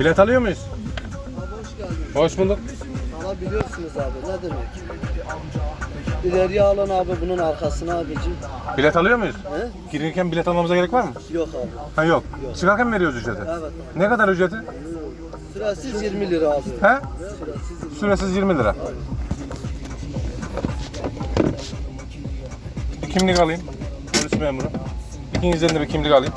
Bilet alıyor Bilet muyuz? Abi hoş geldin. Hoş bulduk. Valla biliyorsunuz abi ne demek. İleriye alan abi bunun arkasına abicim. Bilet alıyor muyuz? He? Girirken bilet almamıza gerek var mı? Yok abi. Ha yok. Yok. Çıkarken mi veriyoruz ücreti? Evet. Ne kadar ücreti? Süresiz 20 lira abi. He? Süresiz 20 lira. Süresiz 20 lira. Abi. Kimlik alayım. Polis memuru. İkinizden de bir kimlik alayım.